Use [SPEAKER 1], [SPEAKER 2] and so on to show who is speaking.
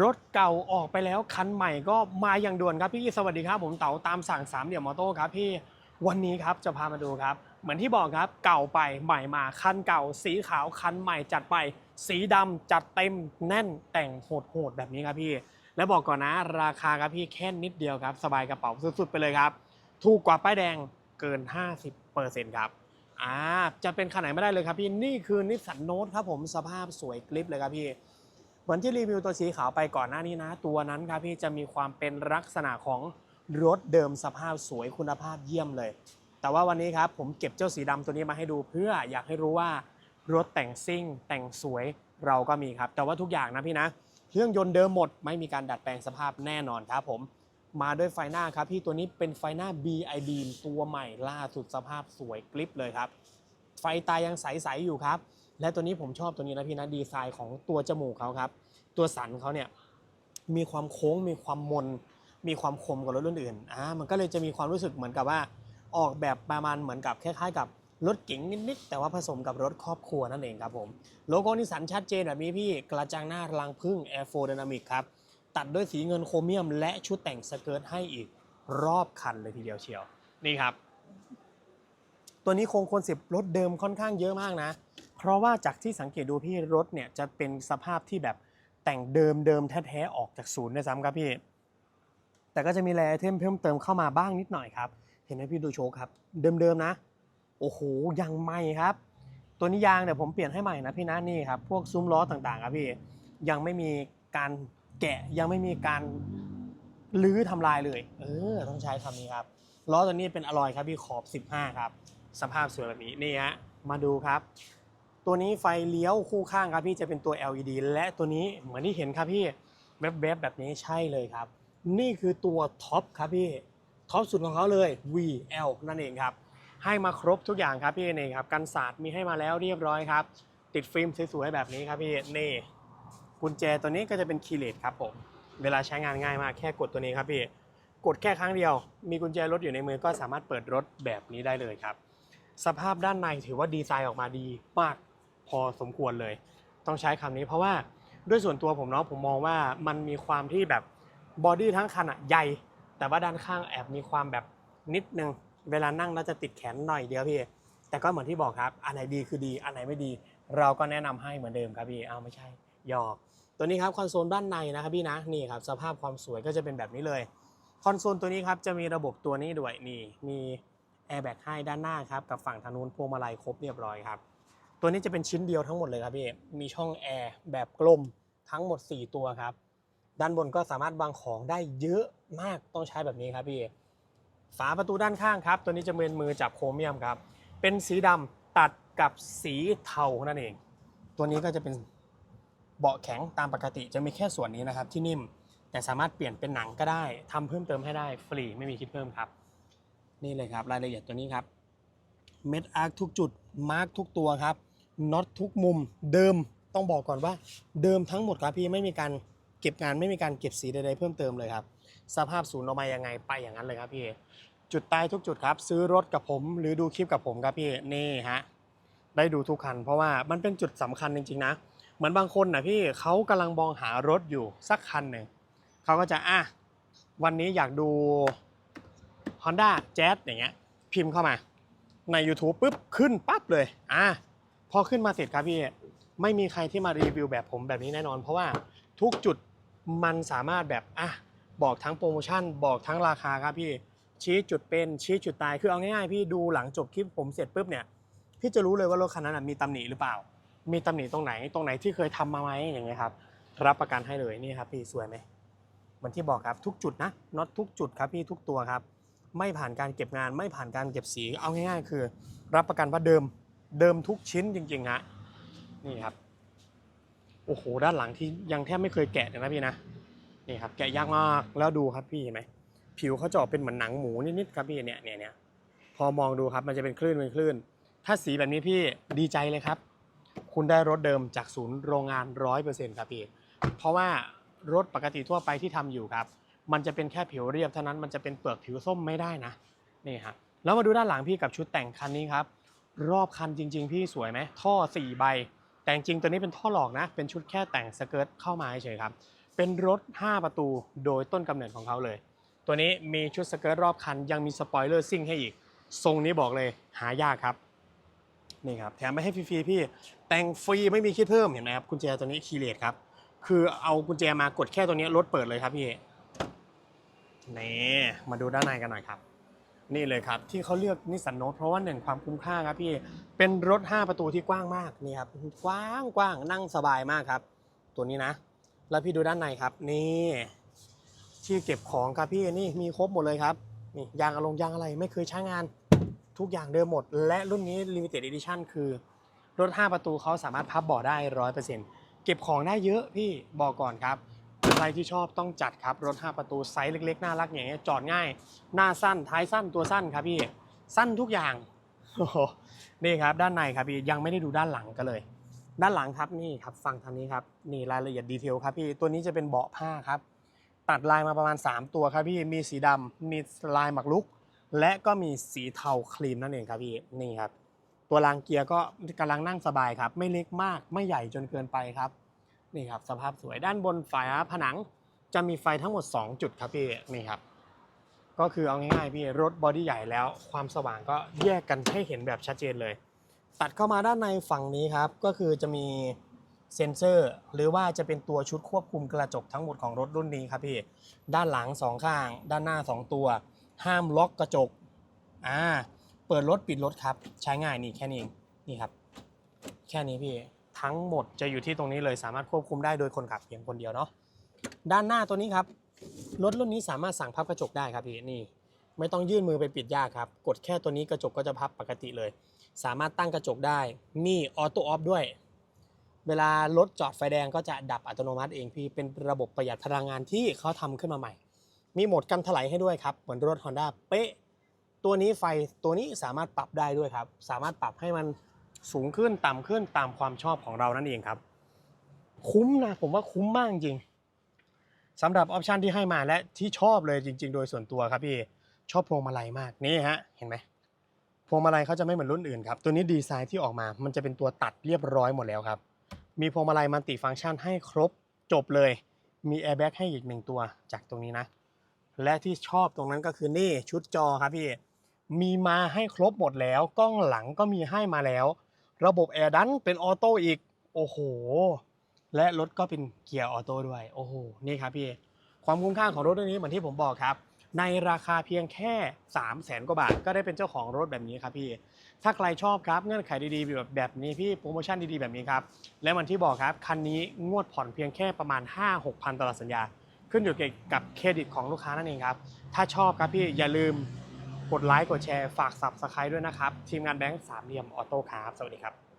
[SPEAKER 1] รถเก่าออกไปแล้วคันใหม่ก็มาอย่างด่วนครับพี่สวัสดีครับ ผมเต๋าตามสั่งสามเหลี่ยมมอโต้ครับพี่วันนี้ครับจะพามาดูครับ เหมือนที่บอกครับเก่าไปใหม่มาคันเก่า สีขาวคันใหม่จัดไป สีดำจัดเต็มแน่นแต่งโหดๆแบบนี้ครับพี่ และบอกก่อนนะราคาครับพี่แค่นิดเดียวครับ สบายกระเป๋าสุดๆไปเลยครับถูกกว่าป้ายแดงเกิน 50%ครับอ่าจะเป็นขนไหนไม่ได้เลยครับพี่นี่คือนิสสันโนตครับผมสภาพสวยกลิปเลยครับพี่ เหมือนที่รีวิวตัวสีขาวไปก่อนหน้านี้นะ ตัวนั้นครับพี่จะมีความเป็นลักษณะของรถเดิมสภาพสวยคุณภาพเยี่ยมเลย แต่ว่าวันนี้ครับผมเก็บเจ้าสีดำตัวนี้มาให้ดู เพื่ออยากให้รู้ว่ารถแต่งซิ่ง แต่งสวยเราก็มีครับ แต่ว่าทุกอย่างนะพี่นะเครื่องยนต์เดิมหมดไม่มีการดัดแปลงสภาพแน่นอนครับผมมาด้วยไฟหน้าครับพี่ตัวนี้เป็นไฟหน้า BI Beam ตัวใหม่ล่าสุดสภาพสวยกลิปเลยครับ ไฟตายังใสๆอยู่ครับ และตัวนี้ผมชอบตัวนี้นะพี่นะดีไซน์ของตัวจมูกเขาครับ ตัวสันเขาเนี่ยมีความโค้งมีความมน มีความคมกว่ารถรุ่นอื่นอ่ามันก็เลยจะมีความรู้สึกเหมือนกับว่าออกแบบประมาณเหมือนกับคล้ายๆ กับรถเก๋งนิดๆแต่ว่าผสมกับรถครอบครัวนั่นเองครับผมโลโก้นิสสันชัดเจนแบบนี้พี่กระจังหน้ารังพึ่ง Air 4 Dynamic ครับตัดด้วยสีเงินโครเมียม และชุดแต่งสเกิร์ตให้อีกรอบคันเลยทีเดียวเชียวนี่ครับ ตัวนี้โครงคนเซปต์รถเดิมค่อนข้างเยอะมากนะ เพราะว่าจากที่สังเกตดูพี่รถเนี่ยจะเป็นสภาพที่แบบ แต่งเดิมเดิมแท้ๆออกจากศูนย์ด้วยซ้ำครับพี่ แต่ก็จะมีแรไอเทมเพิ่มเติมเข้ามาบ้างนิดหน่อยครับ เห็นไหมพี่ดูโชว์ครับ เดิมๆนะ โอ้โหยังใหม่ครับ ตัวนี้ยางเนี่ยผมเปลี่ยนให้ใหม่นะพี่นะนี่ครับ พวกซุ้มล้อต่างๆครับพี่ ยังไม่มีการแกะยังไม่มีการลื้อทำลายเลย เออ ต้องใช้คำนี้ครับ ล้อตัวนี้เป็นอลอยครับพี่ขอบ 15 ครับ สภาพสวยแบบนี้ นี่ฮะ มาดูครับ ตัวนี้ไฟเลี้ยวคู่ข้างครับพี่จะเป็นตัว LED และตัวนี้เหมือนที่เห็นครับพี่แวบๆแบบนี้ใช่เลยครับ นี่คือตัวท็อปครับพี่ท็อปสุดของเขาเลย VL นั่นเองครับ ให้มาครบทุกอย่างครับพี่นี่ครับกันศาสตร์มีให้มาแล้วเรียบร้อยครับ ติดฟิล์มสวยๆแบบนี้ครับพี่นี่กุญแจตัวนี้ก็จะเป็นคีเลสครับผมเวลาใช้งานง่ายมากแค่กดตัวนี้ครับพี่กดแค่ครั้งเดียว มีกุญแจรถอยู่ในมือก็สามารถเปิดรถแบบนี้ได้เลยครับ สภาพด้านในถือว่าดีไซน์ออกมาดีมาก อสมควรเลย ต้องใช้คำนี้เพราะว่าด้วยส่วนตัวผมเนาะผมมองว่ามันมีความที่แบบบอดี้ทั้งคันอะใหญ่ แต่ว่าด้านข้างแอบมีความแบบนิดนึงเวลานั่งแล้วจะติดแขนหน่อยเดียวพี่ แต่ก็เหมือนที่บอกครับ อันไหนดีคือดี อันไหนไม่ดี เราก็แนะนำให้เหมือนเดิมครับพี่เอาไม่ใช่หยอก ตัวนี้ครับคอนโซลด้านในนะครับพี่นะนี่ครับสภาพความสวยก็จะเป็นแบบนี้เลยคอนโซลตัวนี้ครับจะมีระบบตัวนี้ด้วยนี่มีแอร์แบ็กให้ด้านหน้าครับกับฝั่งทางนู้นพวงมาลัยครบเรียบร้อยครับ ตัวนี้จะเป็นชิ้นเดียวทั้งหมดเลยครับพี่ มีช่องแอร์แบบกลมทั้งหมด 4 ตัวครับ ด้านบนก็สามารถวางของได้เยอะมากต้องใช้แบบนี้ครับพี่ ฝาประตูด้านข้างครับ ตัวนี้จะเป็นมือจับโครเมียมครับ เป็นสีดำตัดกับสีเทานั่นเอง ตัวนี้ก็จะเป็นเบาะแข็งตามปกติจะมีแค่ส่วนนี้นะครับที่นิ่ม แต่สามารถเปลี่ยนเป็นหนังก็ได้ทำเพิ่มเติมให้ได้ฟรีไม่มีคิดเพิ่มครับ นี่เลยครับรายละเอียดตัวนี้ครับ เม็ดอาร์คทุกจุดมาร์คทุกตัวครับ น็อตทุกมุมเดิมต้องบอกก่อนว่าเดิมทั้งหมดครับพี่ไม่มีการเก็บงานไม่มีการเก็บสีใดๆเพิ่มเติมเลยครับ สภาพศูนย์ออกมายังไงไปอย่างนั้นเลยครับพี่จุดตายทุกจุดครับ ซื้อรถกับผม หรือดูคลิปกับผมครับพี่นี่ฮะได้ดูทุกคัน เพราะว่ามันเป็นจุดสำคัญจริงๆนะ เหมือนบางคนนะพี่เขากำลังมองหารถอยู่สักคันหนึ่งเขาก็จะอะวันนี้อยากดู Honda Jazz อย่างเงี้ยพิมพ์เข้ามาใน YouTube ปุ๊บขึ้นปั๊บเลยอะ พอขึ้นมาเสร็จครับพี่ไม่มีใครที่มารีวิวแบบผมแบบนี้แน่นอน เพราะว่าทุกจุดมันสามารถแบบอะบอกทั้งโปรโมชั่น บอกทั้งราคาครับพี่ชี้จุดเป็นชี้จุดตายคือเอาง่ายๆพี่ดูหลังจบคลิปผมเสร็จปุ๊บเนี่ยพี่จะรู้เลยว่ารถคันนั้นนะมีตำหนิหรือเปล่า มีตำหนิตรงไหนตรงไหนที่เคยทำมาไหมอย่างเงี้ยครับรับประกันให้เลยนี่ครับพี่สวยไหมเหมือนที่บอกครับทุกจุดนะน็อตทุกจุดครับพี่ทุกตัวครับ ไม่ผ่านการเก็บงานไม่ผ่านการเก็บสีเอาง่าย ๆ คือ รับประกันว่าเดิม เดิมทุกชิ้นจริงๆฮะนี่ครับโอ้โหด้านหลังที่ยังแทบไม่เคยแกะเลยนะพี่นะนี่ครับแกะยากมากแล้วดูครับพี่เห็นไหมผิวเขาจะออกเป็นเหมือนหนังหมูนิดๆครับพี่เนี่ยเนี่ยเนี่ยพอมองดูครับมันจะเป็นคลื่นเป็นคลื่น ถ้าสีแบบนี้พี่ดีใจเลยครับ คุณได้รถเดิมจากศูนย์โรงงานร้อยเปอร์เซ็นต์ครับพี่เพราะว่ารถปกติทั่วไปที่ทำอยู่ครับ มันจะเป็นแค่ผิวเรียบเท่านั้นมันจะเป็นเปลือกผิวส้มไม่ได้นะนี่ฮะแล้วมาดูด้านหลังพี่กับชุดแต่งคันนี้ครับ รอบคันจริง ๆ พี่สวยไหมท่อ 4 ใบ แต่จริงตัวนี้เป็นท่อหลอกนะ เป็นชุดแค่แต่งสเกิร์ตเข้ามาเฉยครับ เป็นรถ 5 ประตูโดยต้นกำเนิดของเขาเลย ตัวนี้มีชุดสเกิร์ตรอบคัน ยังมีสปอยเลอร์ซิ่งให้อีก ทรงนี้บอกเลยหายากครับนี่ครับแถมไม่ให้ฟรีๆพี่ แต่งฟรีไม่มีคิดเพิ่มเห็นไหมครับกุญแจตัวนี้คีเลสครับคือเอากุญแจมากดแค่ตัวนี้รถเปิดเลยครับพี่นี่มาดูด้านในกันหน่อยครับ นี่เลยครับ ที่เขาเลือกนิสสันโนตเพราะว่าหนึ่งความคุ้มค่าครับพี่เป็นรถ 5 ประตูที่กว้างมากนี่ครับกว้างกว้างนั่งสบายมากครับ ตัวนี้นะ แล้วพี่ดูด้านในครับนี่ที่เก็บของครับพี่นี่มีครบหมดเลยครับนี่ยางอลงยางอะไรไม่เคยใช้งานทุกอย่างเดิมหมด และรุ่นนี้ Limited Edition คือ รถ 5 ประตูเขาสามารถพับเบาะได้ 100%เก็บของได้เยอะพี่บอกก่อนครับ รที่ชอบต้องจัดครับ รถ 5 ประตูไซส์เล็ก ๆ น่ารักอย่างเงี้ยจอดง่าย หน้าสั้นท้ายสั้นตัวสั้นครับพี่ สั้นทุกอย่างนี่ครับด้านในครับพี่ยังไม่ได้ดูด้านหลังกันเลย ด้านหลังครับนี่ครับฟังทางนี้ครับนี่รายละเอียดดีเทลครับพี่ตัวนี้จะเป็นเบาะผ้าครับ ตัดลายมาประมาณ 3 ตัวครับพี่มีสีดำมีลายหมักลุก และก็มีสีเทาครีมนั่นเองครับพี่นี่ครับ ตัวรางเกียร์ก็กำลังนั่งสบายครับ ไม่เล็กมากไม่ใหญ่จนเกินไปครับ นี่ครับสภาพสวยด้านบนฝาผนังจะมีไฟทั้งหมด 2 จุดครับพี่นี่ครับ ก็คือเอาง่ายๆพี่รถบอดี้ใหญ่แล้ว ความสว่างก็แยกกันให้เห็นแบบชัดเจนเลย ตัดเข้ามาด้านในฝั่งนี้ครับ ก็คือจะมีเซ็นเซอร์ หรือว่าจะเป็นตัวชุดควบคุมกระจกทั้งหมดของรถรุ่นนี้ครับพี่ด้านหลังสองข้าง ด้านหน้า 2 ตัว ห้ามล็อกกระจกอ่าเปิดรถปิดรถครับ ใช้ง่ายนี่แค่นี้เองนี่ครับ แค่นี้พี่ ทั้งหมดจะอยู่ที่ตรงนี้เลยสามารถควบคุมได้โดยคนขับเพียงคนเดียวเนาะด้านหน้าตัวนี้ครับรถรุ่นนี้สามารถสั่งพับกระจกได้ครับพี่นี่ ไม่ต้องยื่นมือไปปิดยากครับ กดแค่ตัวนี้กระจกก็จะพับปกติเลย สามารถตั้งกระจกได้มีออโต้ออฟด้วย เวลารถจอดไฟแดงก็จะดับอัตโนมัติเองพี่เป็นระบบประหยัดพลังงานที่เขาทำขึ้นมาใหม่ มีโหมดกันถลายให้ด้วยครับเหมือนรถ Honda เป๊ะตัวนี้ไฟตัวนี้สามารถปรับได้ด้วยครับ สามารถปรับให้มัน สูงขึ้นต่ำขึ้นตามความชอบของเรานั่นเองครับ คุ้มนะผมว่าคุ้มมากจริงสำหรับออปชันที่ให้มาและที่ชอบเลยจริง ๆ โดยส่วนตัวครับพี่ชอบพวงมาลัยมากนี่ฮะเห็นไหมพวงมาลัยเขาจะไม่เหมือนรุ่นอื่นครับตัวนี้ดีไซน์ที่ออกมา มันจะเป็นตัวตัดเรียบร้อยหมดแล้วครับ มีพวงมาลัยมัลติฟังก์ชันให้ครบจบเลยมีแอร์แบ็กให้อีกหนึ่งตัวจากตรงนี้นะ และที่ชอบตรงนั้นก็คือนี่ชุดจอครับพี่ มีมาให้ครบหมดแล้ว กล้องหลังก็มีให้มาแล้ว ระบบแอร์ดันเป็นออโต้อีก โอ้โห และรถก็เป็นเกียร์ออโต้ด้วย โอ้โห นี่ครับพี่ ความคุ้มค่าของรถรุ่นนี้เหมือนที่ผมบอกครับ ในราคาเพียงแค่ 3 0 0แสนกว่าบาท ก็ได้เป็นเจ้าของรถแบบนี้ครับพี่ ถ้าใครชอบครับเงื่อนไขดีๆแบบแบบนี้พี่โปรโมชั่นดีๆแบบนี้ครับ และเหมือนที่บอกครับคันนี้งวดผ่อนเพียงแค่ประมาณ 5-6พันตลอดสัญญา ขึ้นอยู่กับเครดิตของลูกค้านั่นเองครับ ถ้าชอบครับพี่อย่าลืม กดไลค์กดแชร์ฝาก Subscribe ด้วยนะครับ ทีมงานแบงค์สามเหลี่ยมออโต้ครับ สวัสดีครับ